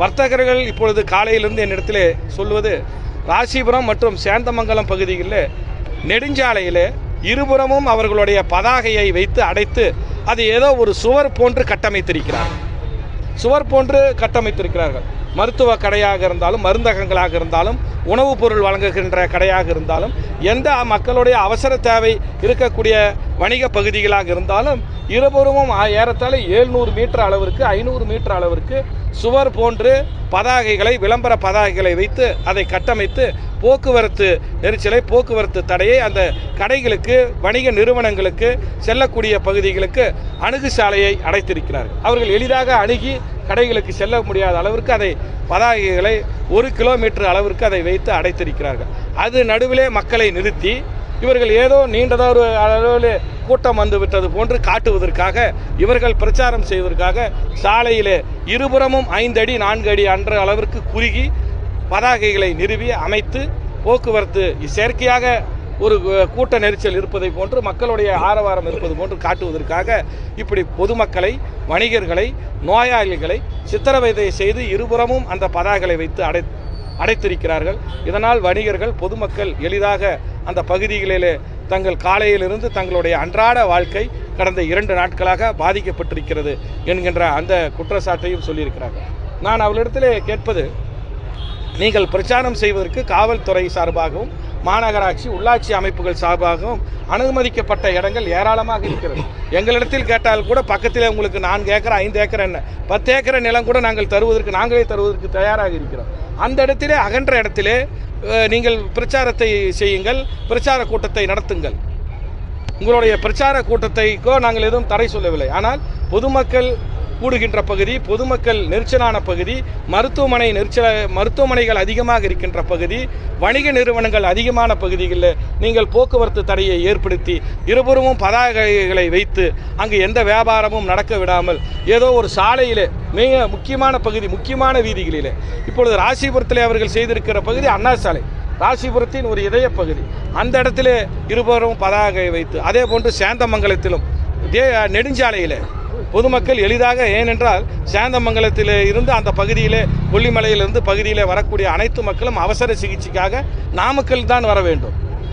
வர்த்தகர்கள் இப்பொழுது காலையிலிருந்து என்னிடத்திலே சொல்வது ராசிபுரம் மற்றும் சேந்தமங்கலம் பகுதிகளில் நெடுஞ்சாலையில் இருபுறமும் அவர்களுடைய பதாகையை வைத்து அடைத்து அது ஏதோ ஒரு சுவர் போன்று கட்டமைத்திருக்கிறார். சுவர் போன்று கட்டமைத்திருக்கிறார்கள். மருத்துவ கடையாக இருந்தாலும் மருந்தகங்களாக இருந்தாலும் உணவுப் பொருள் வழங்குகின்ற கடையாக இருந்தாலும் எந்த மக்களுடைய அவசர தேவை இருக்கக்கூடிய வணிக பகுதிகளாக இருந்தாலும் இருபுறமும் ஆ- ஏறத்தாழ ஏழ்நூறு மீட்டர் அளவிற்கு ஐநூறு மீட்டர் அளவிற்கு சுவர் போன்று பதாகைகளை விளம்பர பதாகைகளை வைத்து அதை கட்டமைத்து போக்குவரத்து நெரிச்சலை போக்குவரத்து தடையை அந்த கடைகளுக்கு வணிக நிறுவனங்களுக்கு செல்லக்கூடிய பகுதிகளுக்கு அணுகு சாலையை அடைத்திருக்கிறார்கள். அவர்கள் எளிதாக அணுகி கடைகளுக்கு செல்ல முடியாத அளவிற்கு அதை பதாகைகளை ஒரு கிலோமீட்டர் அளவிற்கு அதை வைத்து அடைத்திருக்கிறார்கள். அது நடுவிலே மக்களை நிறுத்தி இவர்கள் ஏதோ நீண்டதொரு அளவில் கூட்டம் வந்து விட்டது போன்று காட்டுவதற்காக இவர்கள் பிரச்சாரம் செய்வதற்காக சாலையிலே இருபுறமும் ஐந்து அடி நான்கு அடி அன்ற அளவிற்கு குறுகி பதாகைகளை நிறுவி அமைத்து போக்குவரத்து செயற்கையாக ஒரு கூட்ட நெரிசல் இருப்பதை போன்று மக்களுடைய ஆரவாரம் இருப்பது போன்று காட்டுவதற்காக இப்படி பொதுமக்களை வணிகர்களை நோயாளிகளை சித்திரவதை செய்து இருபுறமும் அந்த பதாகளை வைத்து அடை அடைத்திருக்கிறார்கள். இதனால் வணிகர்கள் பொதுமக்கள் எளிதாக அந்த பகுதிகளிலே தங்கள் காலையிலிருந்து தங்களுடைய அன்றாட வாழ்க்கை கடந்த இரண்டு நாட்களாக பாதிக்கப்பட்டிருக்கிறது என்கின்ற அந்த குற்றச்சாட்டையும் சொல்லியிருக்கிறார்கள். நான் அவளிடத்திலே கேட்பது நீங்கள் பிரச்சாரம் செய்வதற்கு காவல்துறை சார்பாகவும் மாநகராட்சி உள்ளாட்சி அமைப்புகள் சார்பாகவும் அனுமதிக்கப்பட்ட இடங்கள் ஏராளமாக இருக்கிறது. எங்களிடத்தில் கேட்டால் கூட பக்கத்தில் உங்களுக்கு நான்கு ஏக்கர் ஐந்து ஏக்கர் என்ன? பத்து ஏக்கர் நிலம் கூட நாங்கள் தருவதற்கு நாங்களே தருவதற்கு தயாராக இருக்கிறோம். அந்த இடத்திலே அகன்ற இடத்திலே நீங்கள் பிரச்சாரத்தை செய்யுங்கள் பிரச்சார கூட்டத்தை நடத்துங்கள். உங்களுடைய பிரச்சார கூட்டத்தைக்கோ நாங்கள் எதுவும் தடை சொல்லவில்லை. ஆனால் பொதுமக்கள் கூடுகின்ற பகுதி பொதுமக்கள் நெரிச்சலான பகுதி மருத்துவமனை நெரிச்சல மருத்துவமனைகள் அதிகமாக இருக்கின்ற பகுதி வணிக நிறுவனங்கள் அதிகமான பகுதிகளில் நீங்கள் போக்குவரத்து தடையை ஏற்படுத்தி இருபுறமும் பதாகைகளை வைத்து அங்கு எந்த வியாபாரமும் நடக்க விடாமல் ஏதோ ஒரு சாலையில் மிக முக்கியமான பகுதி முக்கியமான வீதிகளில் இப்பொழுது ராசிபுரத்தில் அவர்கள் செய்திருக்கிற பகுதி அண்ணா சாலை. ராசிபுரத்தின் ஒரு இதய பகுதி. அந்த இடத்துல இருபுறமும் பதாகை வைத்து அதே போன்று சேந்தமங்கலத்திலும் இதே நெடுஞ்சாலையில் பொதுமக்கள் எளிதாக ஏனென்றால் சேந்தமங்கலத்தில் இருந்து அந்த பகுதியிலே கொல்லிமலையிலிருந்து பகுதியிலே வரக்கூடிய அனைத்து மக்களும் அவசர சிகிச்சைக்காக நாமக்கல் தான் வர வேண்டும்.